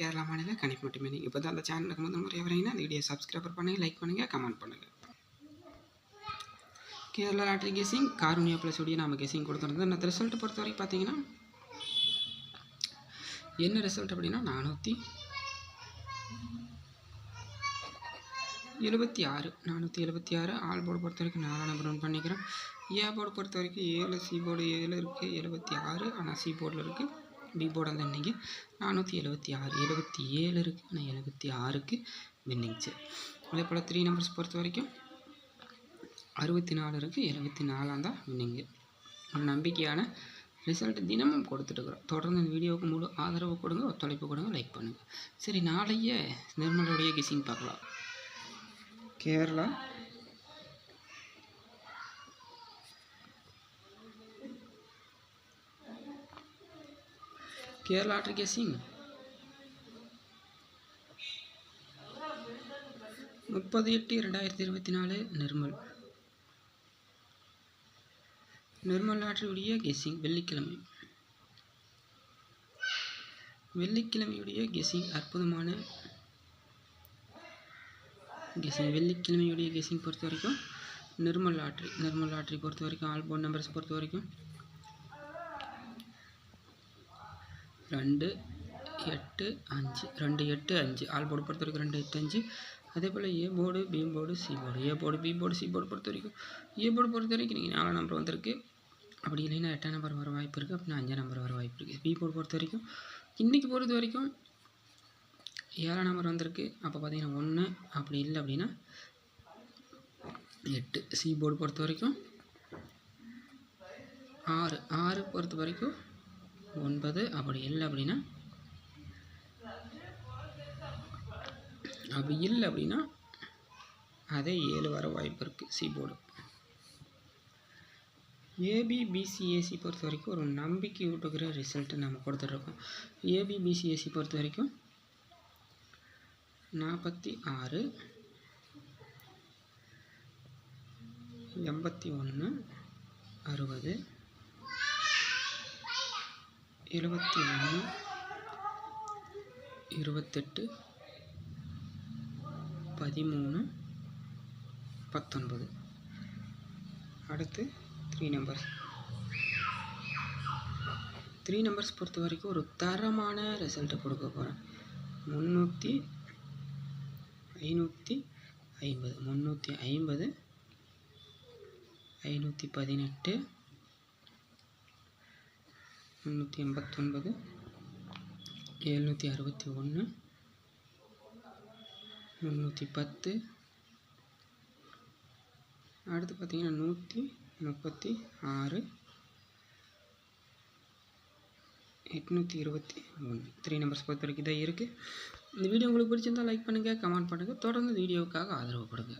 கேரளா மாநில கணிப்பு மட்டுமே நீங்கள் இப்போ தான் அந்த சேனலுக்கு முதல் முறை வரீங்கன்னா அந்த வீடியோ சப்ஸ்கிரைபர் பண்ணுங்கள் லைக் பண்ணுங்கள் கமெண்ட் பண்ணுங்கள் Kerala lottery guessing Karunya plus உடைய நம்ம கெஸிங் கொடுத்துருந்தோம் அந்த ரிசல்ட் பொறுத்த வரைக்கும் பார்த்தீங்கன்னா என்ன ரிசல்ட் அப்படின்னா நானூற்றி எழுபத்தி ஆறு நானூற்றி எழுபத்தி ஆறு. ஆல் போர்டு பொறுத்த வரைக்கும் நாலாம் நம்பர் ஒன் பண்ணிக்கிறோம். ஏ போர்டு பொறுத்த வரைக்கும் ஏழு சி போர்டு ஏழு இருக்குது எழுபத்தி ஆறு. ஆனால் சி போர்டில் இருக்குது பி போர்டு அந்த இன்னைக்கு நானூற்றி எழுபத்தி ஆறு. எழுபத்தி ஏழு இருக்குது ஆனால் எழுபத்தி ஆறுக்கு வின்னிங்ஸு அதே போல் த்ரீ நம்பர்ஸ் பொறுத்த வரைக்கும் அறுபத்தி நாலு இருக்குது எழுபத்தி நாலாம் தான் வின்னிங்கு ஒரு நம்பிக்கையான ரிசல்ட் தினமும் கொடுத்துட்டுருக்குறோம். தொடர்ந்து இந்த வீடியோவுக்கு முழு ஆதரவு கொடுங்க. ஒத்துழைப்பு கொடுங்க. லைக் பண்ணுங்கள் சரி நாளைய நிர்மலுடைய கிசிங் பார்க்கலாம். கேரளா? கேரளா லாட்ரி கெஸிங் முப்பது எட்டு ரெண்டாயிரத்தி இருபத்தி நாலு நிர்மல். நிர்மல் லாட்டரியுடைய கெஸிங் வெள்ளிக்கிழமை. வெள்ளிக்கிழமையுடைய கெஸிங் அற்புதமான கெஸிங் வெள்ளிக்கிழமையுடைய கெஸிங் பொறுத்த வரைக்கும் நிர்மல் லாட்ரி நிர்மல் லாட்ரி பொறுத்த வரைக்கும் ஆல்போன் நம்பர்ஸ் பொறுத்த வரைக்கும் ரெண்டு எட்டு அஞ்சு. ரெண்டு எட்டு அஞ்சு. ஆல் போர்டு பொறுத்த வரைக்கும் ரெண்டு எட்டு அஞ்சு. அதே போல் A board B board C board A board B board C board பொறுத்த வரைக்கும். ஏ போர்டு பொறுத்த வரைக்கும் நீங்கள் நாலாம் நம்பர் வந்திருக்கு. அப்படி இல்லைன்னா எட்டாம் நம்பர் வர வாய்ப்பு இருக்குது அப்படின்னா அஞ்சாம் நம்பர் வர வாய்ப்பு இருக்குது பி போர்டு பொறுத்த வரைக்கும். இன்றைக்கி பொறுத்த வரைக்கும் ஏழாம் நம்பர் வந்திருக்கு. அப்போ பார்த்தீங்கன்னா ஒன்று அப்படி இல்லை அப்படின்னா எட்டு. சி போர்டு பொறுத்த வரைக்கும் ஆறு. ஆறு பொறுத்த வரைக்கும் ஒன்பது அப்படி இல்லை அப்படின்னா அப்படி இல்லை அப்படின்னா அதே ஏழு வர வாய்ப்பு இருக்குது சி போர்டு ஏபிபிசிஏசி பொறுத்த வரைக்கும் ஒரு நம்பிக்கை ஊட்டுகிற ரிசல்ட்டு நம்ம கொடுத்துட்ருக்கோம். ஏபிபிசிஏசி பொறுத்த வரைக்கும் நாற்பத்தி ஆறு எண்பத்தி ஒன்று அறுபது எழுபத்தி ஒன்று இருபத்தெட்டு பதிமூணு பத்தொன்பது. அடுத்து த்ரீ நம்பர்ஸ் த்ரீ நம்பர்ஸ் பொறுத்த வரைக்கும் ஒரு தரமான ரிசல்ட்டை கொடுக்க போகிறேன் முந்நூற்றி ஐநூற்றி ஐம்பது. முந்நூற்றி ஐம்பது ஐநூற்றி பதினெட்டு முந்நூற்றி எண்பத்தொன்பது எழுநூற்றி அறுபத்தி ஒன்று முந்நூற்றி பத்து அடுத்து பார்த்திங்கன்னா நூற்றி முப்பத்தி ஆறு எட்நூற்றி இருபத்தி ஒன்று. த்ரீ நம்பர்ஸ் பொறுத்த வரைக்கும் இதான் இருக்குது இந்த வீடியோ உங்களுக்கு பிடிச்சிருந்தால் லைக் பண்ணுங்கள் கமெண்ட் பண்ணுங்கள் தொடர்ந்து வீடியோவுக்காக ஆதரவு கொடுங்க.